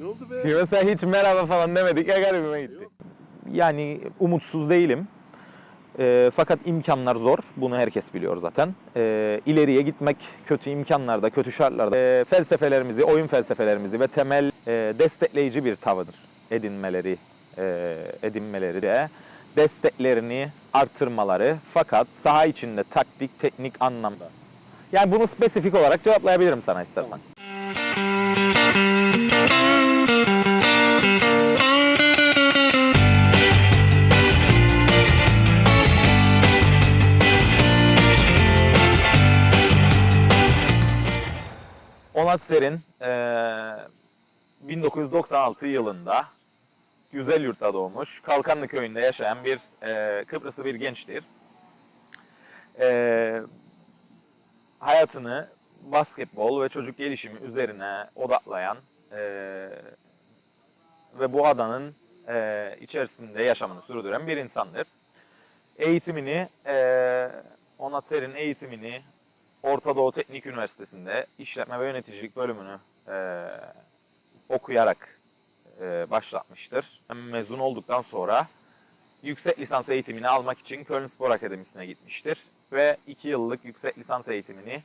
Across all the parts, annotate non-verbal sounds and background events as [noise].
Ne oldu be? Mesela hiç merhaba falan demedik ya garibime gitti. Yani umutsuz değilim. Ee, fakat imkanlar zor. Bunu herkes biliyor zaten. Ee, ileriye gitmek kötü imkanlarda, kötü şartlarda ee, felsefelerimizi, oyun felsefelerimizi ve temel ee, destekleyici bir tavır edinmeleri, ee, edinmeleri de desteklerini artırmaları fakat saha içinde taktik, teknik anlamda. Yani bunu spesifik olarak cevaplayabilirim sana istersen. Onat Ser'in eee, 1996 yılında Güzelyurt'ta doğmuş, Kalkanlı köyünde yaşayan bir eee, Kıbrıslı bir gençtir. Eee, hayatını basketbol ve çocuk gelişimi üzerine odaklayan eee, ve bu adanın eee, içerisinde yaşamını sürdüren bir insandır. Eğitimini, eee Onat Ser'in eğitimini Orta Doğu Teknik Üniversitesi'nde işletme ve yöneticilik bölümünü eee, okuyarak eee, başlatmıştır. Mezun olduktan sonra yüksek lisans eğitimini almak için Köln Spor Akademisi'ne gitmiştir. Ve 2 yıllık yüksek lisans eğitimini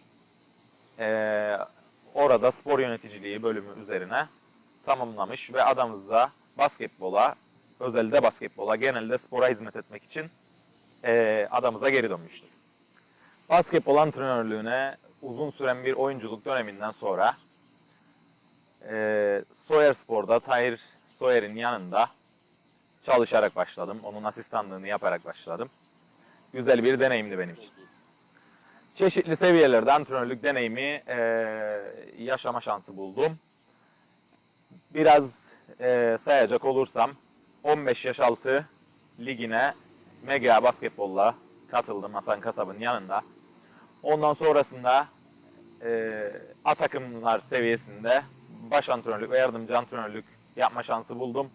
eee, orada spor yöneticiliği bölümü üzerine tamamlamış ve adamızda basketbola, özelde basketbola, genelde spora hizmet etmek için eee, adamıza geri dönmüştür. Basketbol antrenörlüğüne uzun süren bir oyunculuk döneminden sonra eee Sawyer Spor'da Tahir Sawyer'in yanında çalışarak başladım. Onun asistanlığını yaparak başladım. Güzel bir deneyimdi benim için. Çeşitli seviyelerde antrenörlük deneyimi eee, yaşama şansı buldum. Biraz eee, sayacak olursam 15 yaş altı ligine Mega Basketbol'la katıldım Hasan Kasab'ın yanında. Ondan sonrasında e, A takımlar seviyesinde baş antrenörlük ve yardımcı antrenörlük yapma şansı buldum.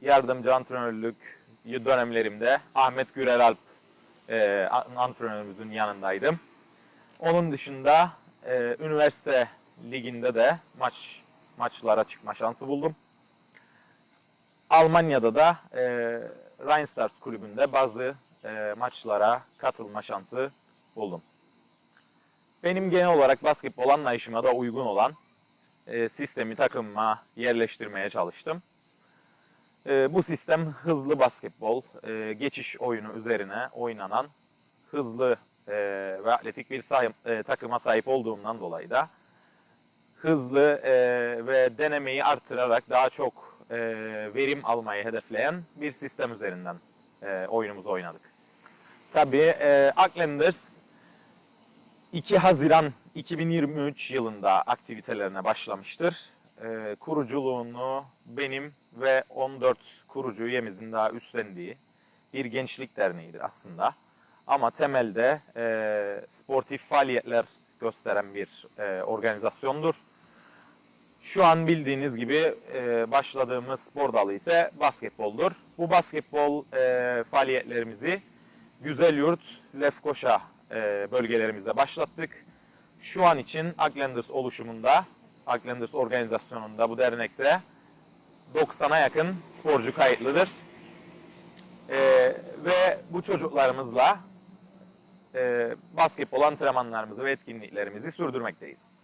Yardımcı antrenörlük dönemlerimde Ahmet Gürel Alp e, antrenörümüzün yanındaydım. Onun dışında e, üniversite liginde de maç maçlara çıkma şansı buldum. Almanya'da da e, Rheinstars kulübünde bazı e, maçlara katılma şansı buldum. Benim genel olarak basketbol anlayışıma da uygun olan e, sistemi takımıma yerleştirmeye çalıştım. E, bu sistem hızlı basketbol, e, geçiş oyunu üzerine oynanan hızlı e, ve atletik bir sahip, e, takıma sahip olduğumdan dolayı da hızlı e, ve denemeyi artırarak daha çok e, verim almayı hedefleyen bir sistem üzerinden e, oyunumuzu oynadık. Tabii e, Acklanders 2 Haziran 2023 yılında aktivitelerine başlamıştır. E, kuruculuğunu benim ve 14 kurucu üyemizin daha üstlendiği bir gençlik derneğidir aslında. Ama temelde e, sportif faaliyetler gösteren bir e, organizasyondur. Şu an bildiğiniz gibi e, başladığımız spor dalı ise basketboldur. Bu basketbol e, faaliyetlerimizi Güzelyurt, Lefkoşa e, bölgelerimizde başlattık. Şu an için Acklanders oluşumunda, Acklanders organizasyonunda bu dernekte 90'a yakın sporcu kayıtlıdır. E, ve bu çocuklarımızla e, basketbol antrenmanlarımızı ve etkinliklerimizi sürdürmekteyiz.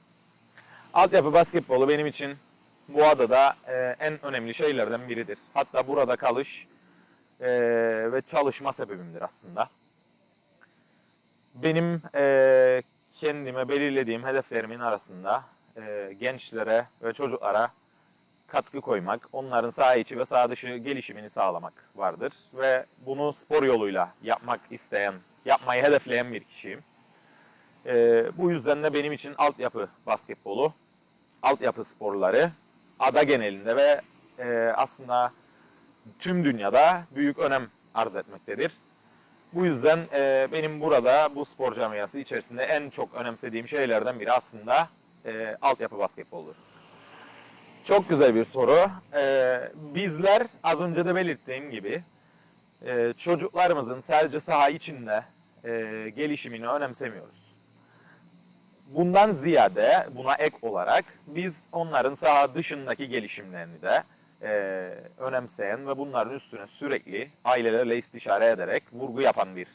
Altyapı basketbolu benim için bu adada e, en önemli şeylerden biridir. Hatta burada kalış e, ve çalışma sebebimdir aslında. Benim e, kendime belirlediğim hedeflerimin arasında e, gençlere ve çocuklara katkı koymak, onların saha içi ve saha dışı gelişimini sağlamak vardır. Ve bunu spor yoluyla yapmak isteyen, yapmayı hedefleyen bir kişiyim. E, bu yüzden de benim için altyapı basketbolu, altyapı sporları ada genelinde ve e, aslında tüm dünyada büyük önem arz etmektedir. Bu yüzden e, benim burada bu spor camiası içerisinde en çok önemsediğim şeylerden biri aslında e, altyapı basketboludur. Çok güzel bir soru. E, bizler az önce de belirttiğim gibi e, çocuklarımızın sadece saha içinde e, gelişimini önemsemiyoruz. bundan ziyade buna ek olarak biz onların saha dışındaki gelişimlerini de e, önemseyen ve bunların üstüne sürekli ailelerle istişare ederek vurgu yapan bir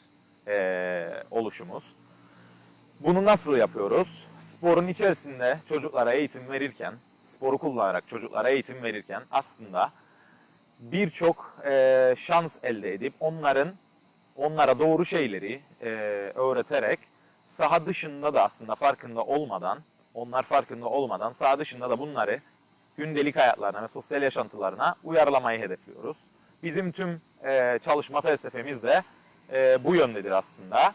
e, oluşumuz. Bunu nasıl yapıyoruz? Sporun içerisinde çocuklara eğitim verirken, sporu kullanarak çocuklara eğitim verirken aslında birçok e, şans elde edip onların onlara doğru şeyleri e, öğreterek saha dışında da aslında farkında olmadan, onlar farkında olmadan saha dışında da bunları gündelik hayatlarına ve sosyal yaşantılarına uyarlamayı hedefliyoruz. Bizim tüm e, çalışma felsefemiz de e, bu yöndedir aslında.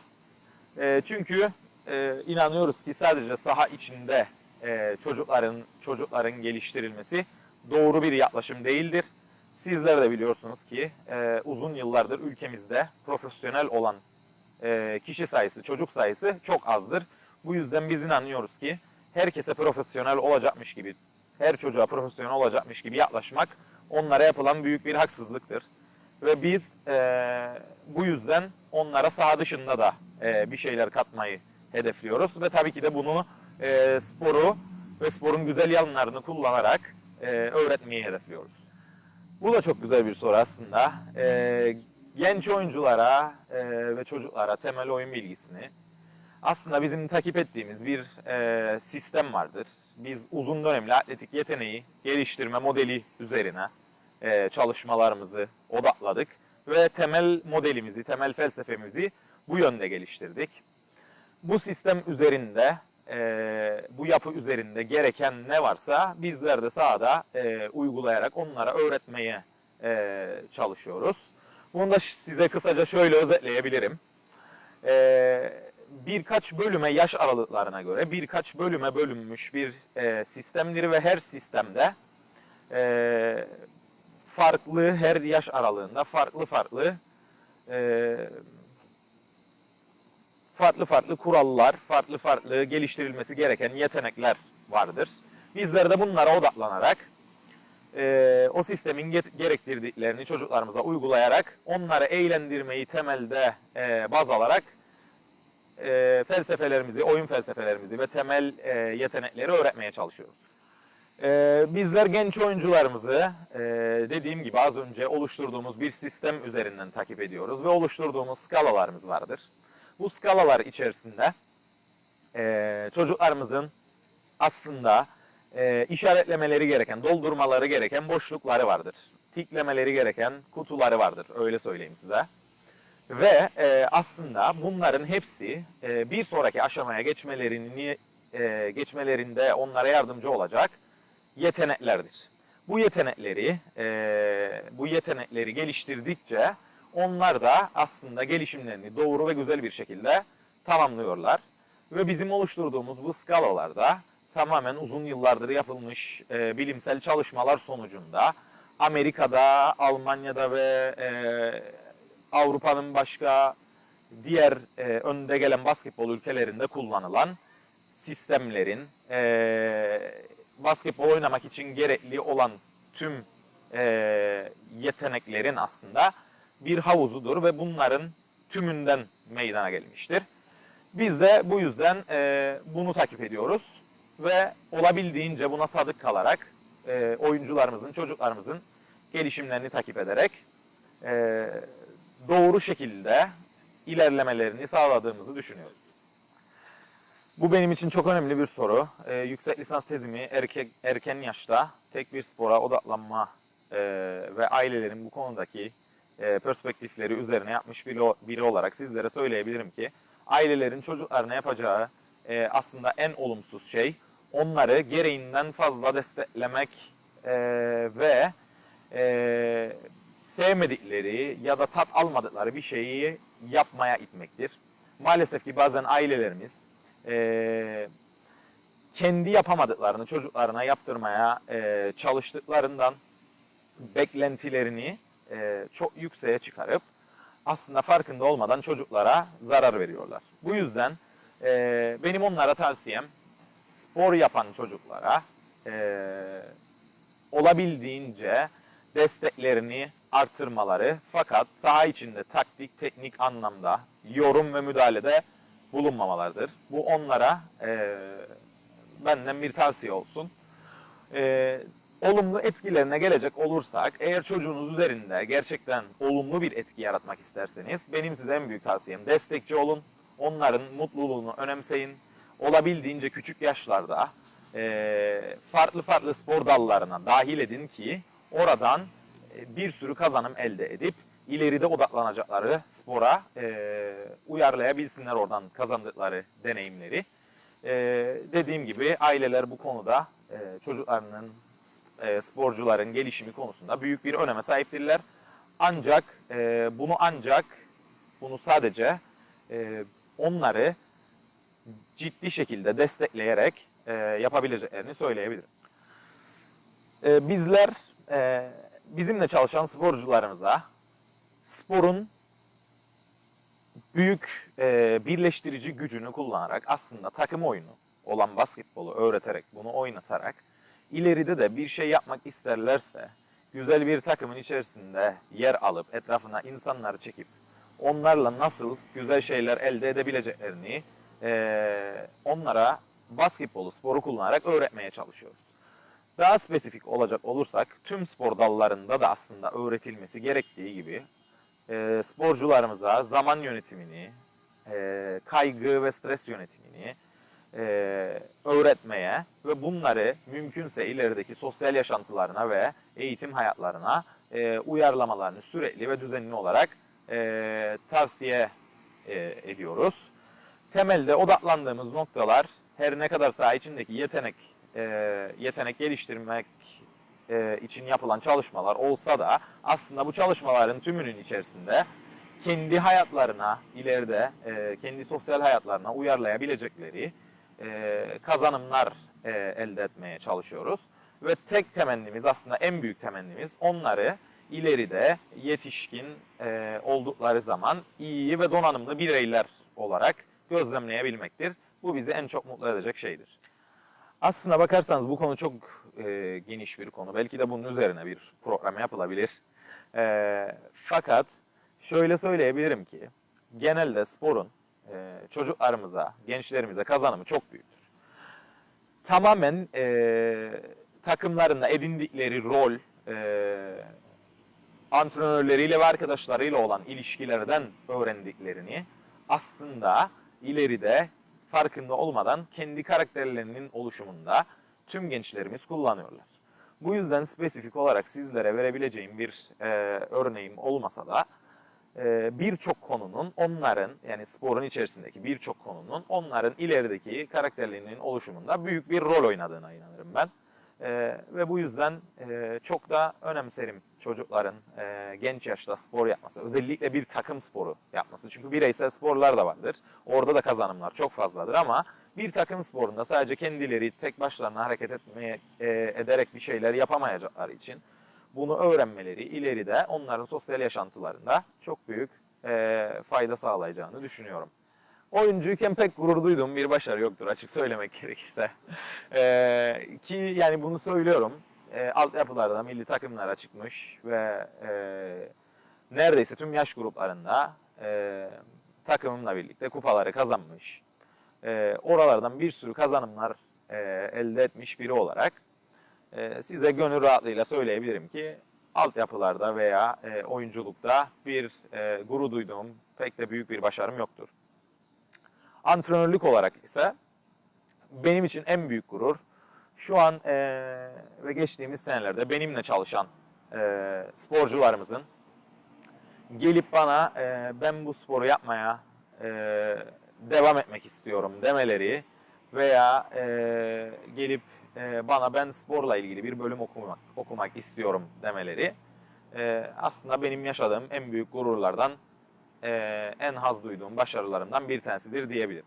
E, çünkü e, inanıyoruz ki sadece saha içinde e, çocukların çocukların geliştirilmesi doğru bir yaklaşım değildir. Sizler de biliyorsunuz ki e, uzun yıllardır ülkemizde profesyonel olan e, kişi sayısı, çocuk sayısı çok azdır. Bu yüzden biz inanıyoruz ki herkese profesyonel olacakmış gibi, her çocuğa profesyonel olacakmış gibi yaklaşmak onlara yapılan büyük bir haksızlıktır. Ve biz e, bu yüzden onlara saha dışında da e, bir şeyler katmayı hedefliyoruz. Ve tabii ki de bunu e, sporu ve sporun güzel yanlarını kullanarak e, öğretmeyi hedefliyoruz. Bu da çok güzel bir soru aslında. E, genç oyunculara e, ve çocuklara temel oyun bilgisini aslında bizim takip ettiğimiz bir e, sistem vardır. Biz uzun dönemli atletik yeteneği geliştirme modeli üzerine e, çalışmalarımızı odakladık ve temel modelimizi, temel felsefemizi bu yönde geliştirdik. Bu sistem üzerinde, e, bu yapı üzerinde gereken ne varsa bizler de sahada e, uygulayarak onlara öğretmeye e, çalışıyoruz. Bunu da size kısaca şöyle özetleyebilirim. E, birkaç bölüme yaş aralıklarına göre birkaç bölüme bölünmüş bir e, sistemdir ve her sistemde e, farklı her yaş aralığında farklı farklı e, farklı farklı kurallar, farklı farklı geliştirilmesi gereken yetenekler vardır. Bizler de bunlara odaklanarak e, o sistemin gerektirdiklerini çocuklarımıza uygulayarak onları eğlendirmeyi temelde e, baz alarak e, felsefelerimizi, oyun felsefelerimizi ve temel e, yetenekleri öğretmeye çalışıyoruz. E, bizler genç oyuncularımızı e, dediğim gibi az önce oluşturduğumuz bir sistem üzerinden takip ediyoruz ve oluşturduğumuz skalalarımız vardır. Bu skalalar içerisinde e, çocuklarımızın aslında e, işaretlemeleri gereken, doldurmaları gereken boşlukları vardır. Tiklemeleri gereken kutuları vardır, öyle söyleyeyim size. Ve e, aslında bunların hepsi e, bir sonraki aşamaya geçmelerini e, geçmelerinde onlara yardımcı olacak yeteneklerdir. Bu yetenekleri e, bu yetenekleri geliştirdikçe onlar da aslında gelişimlerini doğru ve güzel bir şekilde tamamlıyorlar. Ve bizim oluşturduğumuz bu skalalarda tamamen uzun yıllardır yapılmış e, bilimsel çalışmalar sonucunda Amerika'da, Almanya'da ve e, Avrupa'nın başka diğer e, önde gelen basketbol ülkelerinde kullanılan sistemlerin e, basketbol oynamak için gerekli olan tüm e, yeteneklerin aslında bir havuzudur ve bunların tümünden meydana gelmiştir. Biz de bu yüzden e, bunu takip ediyoruz ve olabildiğince buna sadık kalarak e, oyuncularımızın, çocuklarımızın gelişimlerini takip ederek e, doğru şekilde ilerlemelerini sağladığımızı düşünüyoruz. Bu benim için çok önemli bir soru. Ee, yüksek lisans tezimi erkek, erken yaşta tek bir spora odaklanma e, ve ailelerin bu konudaki e, perspektifleri üzerine yapmış biri, biri olarak sizlere söyleyebilirim ki ailelerin çocuklarına yapacağı e, aslında en olumsuz şey onları gereğinden fazla desteklemek e, ve e, sevmedikleri ya da tat almadıkları bir şeyi yapmaya itmektir. Maalesef ki bazen ailelerimiz e, kendi yapamadıklarını çocuklarına yaptırmaya e, çalıştıklarından beklentilerini e, çok yükseğe çıkarıp aslında farkında olmadan çocuklara zarar veriyorlar. Bu yüzden e, benim onlara tavsiyem spor yapan çocuklara e, olabildiğince desteklerini artırmaları fakat saha içinde taktik, teknik anlamda yorum ve müdahalede bulunmamalarıdır. Bu onlara e, benden bir tavsiye olsun. E, olumlu etkilerine gelecek olursak, eğer çocuğunuz üzerinde gerçekten olumlu bir etki yaratmak isterseniz, benim size en büyük tavsiyem destekçi olun. Onların mutluluğunu önemseyin. Olabildiğince küçük yaşlarda e, farklı farklı spor dallarına dahil edin ki oradan bir sürü kazanım elde edip ileride odaklanacakları spora e, uyarlayabilsinler oradan kazandıkları deneyimleri. E, dediğim gibi aileler bu konuda e, çocuklarının, e, sporcuların gelişimi konusunda büyük bir öneme sahiptirler. Ancak e, bunu ancak bunu sadece e, onları ciddi şekilde destekleyerek e, yapabileceklerini söyleyebilirim. E, bizler e, bizimle çalışan sporcularımıza sporun büyük e, birleştirici gücünü kullanarak aslında takım oyunu olan basketbolu öğreterek, bunu oynatarak ileride de bir şey yapmak isterlerse güzel bir takımın içerisinde yer alıp etrafına insanları çekip onlarla nasıl güzel şeyler elde edebileceklerini e, onlara basketbolu, sporu kullanarak öğretmeye çalışıyoruz. Daha spesifik olacak olursak tüm spor dallarında da aslında öğretilmesi gerektiği gibi e, sporcularımıza zaman yönetimini, e, kaygı ve stres yönetimini e, öğretmeye ve bunları mümkünse ilerideki sosyal yaşantılarına ve eğitim hayatlarına e, uyarlamalarını sürekli ve düzenli olarak e, tavsiye e, ediyoruz. Temelde odaklandığımız noktalar her ne kadar saha içindeki yetenek e, yetenek geliştirmek e, için yapılan çalışmalar olsa da aslında bu çalışmaların tümünün içerisinde kendi hayatlarına ileride e, kendi sosyal hayatlarına uyarlayabilecekleri e, kazanımlar e, elde etmeye çalışıyoruz. Ve tek temennimiz aslında en büyük temennimiz onları ileride yetişkin e, oldukları zaman iyi ve donanımlı bireyler olarak gözlemleyebilmektir. Bu bizi en çok mutlu edecek şeydir. Aslına bakarsanız bu konu çok e, geniş bir konu. Belki de bunun üzerine bir program yapılabilir. E, fakat şöyle söyleyebilirim ki genelde sporun e, çocuklarımıza, gençlerimize kazanımı çok büyüktür. Tamamen e, takımlarında edindikleri rol, e, antrenörleriyle ve arkadaşlarıyla olan ilişkilerden öğrendiklerini aslında ileride farkında olmadan kendi karakterlerinin oluşumunda tüm gençlerimiz kullanıyorlar. Bu yüzden spesifik olarak sizlere verebileceğim bir e, örneğim olmasa da e, birçok konunun onların yani sporun içerisindeki birçok konunun onların ilerideki karakterlerinin oluşumunda büyük bir rol oynadığına inanırım ben. E, ve bu yüzden e, çok da önemserim çocukların e, genç yaşta spor yapması. Özellikle bir takım sporu yapması. Çünkü bireysel sporlar da vardır. Orada da kazanımlar çok fazladır ama bir takım sporunda sadece kendileri tek başlarına hareket etmeye e, ederek bir şeyler yapamayacakları için bunu öğrenmeleri ileride onların sosyal yaşantılarında çok büyük e, fayda sağlayacağını düşünüyorum. Oyuncuyken pek gurur duyduğum bir başarı yoktur açık söylemek [laughs] gerekirse. E, ki yani bunu söylüyorum. E, altyapılarda milli takımlara çıkmış ve e, neredeyse tüm yaş gruplarında e, takımımla birlikte kupaları kazanmış. E, oralardan bir sürü kazanımlar e, elde etmiş biri olarak e, size gönül rahatlığıyla söyleyebilirim ki altyapılarda veya e, oyunculukta bir e, gurur duyduğum pek de büyük bir başarım yoktur. Antrenörlük olarak ise benim için en büyük gurur şu an e, ve geçtiğimiz senelerde benimle çalışan e, sporcularımızın gelip bana e, ben bu sporu yapmaya e, devam etmek istiyorum demeleri veya e, gelip e, bana ben sporla ilgili bir bölüm okumak, okumak istiyorum demeleri e, aslında benim yaşadığım en büyük gururlardan en haz duyduğum başarılarımdan bir tanesidir diyebilirim.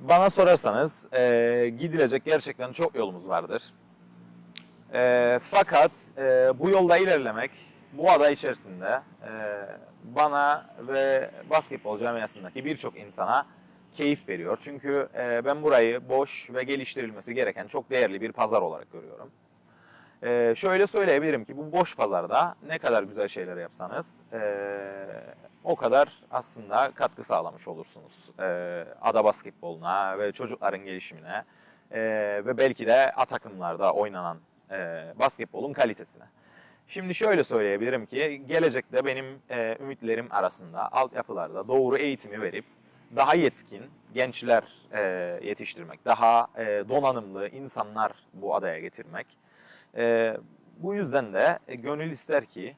Bana sorarsanız e, gidilecek gerçekten çok yolumuz vardır. E, fakat e, bu yolda ilerlemek bu ada içerisinde e, bana ve basketbol camiasındaki birçok insana keyif veriyor. Çünkü e, ben burayı boş ve geliştirilmesi gereken çok değerli bir pazar olarak görüyorum. E, şöyle söyleyebilirim ki bu boş pazarda ne kadar güzel şeyler yapsanız e, o kadar aslında katkı sağlamış olursunuz e, ada basketboluna ve çocukların gelişimine e, ve belki de A takımlarda oynanan e, basketbolun kalitesine. Şimdi şöyle söyleyebilirim ki gelecekte benim e, ümitlerim arasında altyapılarda doğru eğitimi verip daha yetkin gençler e, yetiştirmek, daha e, donanımlı insanlar bu adaya getirmek. E, bu yüzden de e, gönül ister ki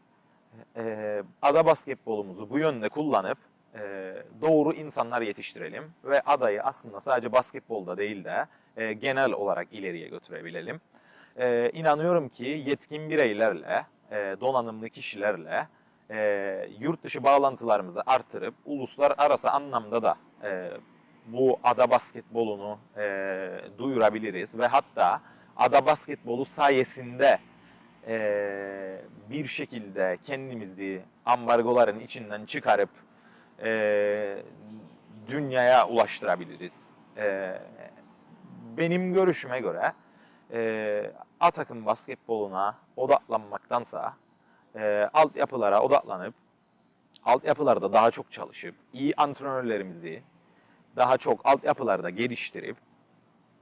e, ada basketbolumuzu bu yönde kullanıp e, doğru insanlar yetiştirelim ve adayı aslında sadece basketbolda değil de e, genel olarak ileriye götürebilelim. E, inanıyorum ki yetkin bireylerle, e, donanımlı kişilerle e, yurt dışı bağlantılarımızı artırıp uluslararası anlamda da e, bu ada basketbolunu e, duyurabiliriz ve hatta ada basketbolu sayesinde e, bir şekilde kendimizi ambargoların içinden çıkarıp e, dünyaya ulaştırabiliriz. E, benim görüşüme göre e, A takım basketboluna odaklanmaktansa e, altyapılara odaklanıp altyapılarda daha çok çalışıp iyi antrenörlerimizi daha çok altyapılarda geliştirip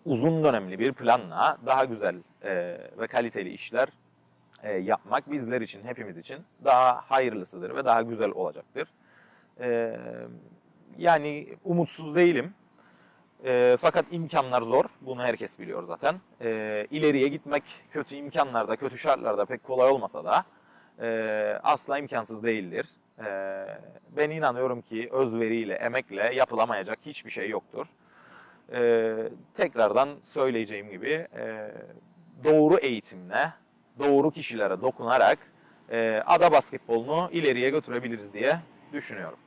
uzun dönemli bir planla daha güzel e, ve kaliteli işler e, yapmak bizler için, hepimiz için daha hayırlısıdır ve daha güzel olacaktır. E, yani umutsuz değilim. E, fakat imkanlar zor. Bunu herkes biliyor zaten. E, ileriye gitmek kötü imkanlarda, kötü şartlarda pek kolay olmasa da asla imkansız değildir. Ben inanıyorum ki özveriyle, emekle yapılamayacak hiçbir şey yoktur. Tekrardan söyleyeceğim gibi doğru eğitimle, doğru kişilere dokunarak e, ada basketbolunu ileriye götürebiliriz diye düşünüyorum.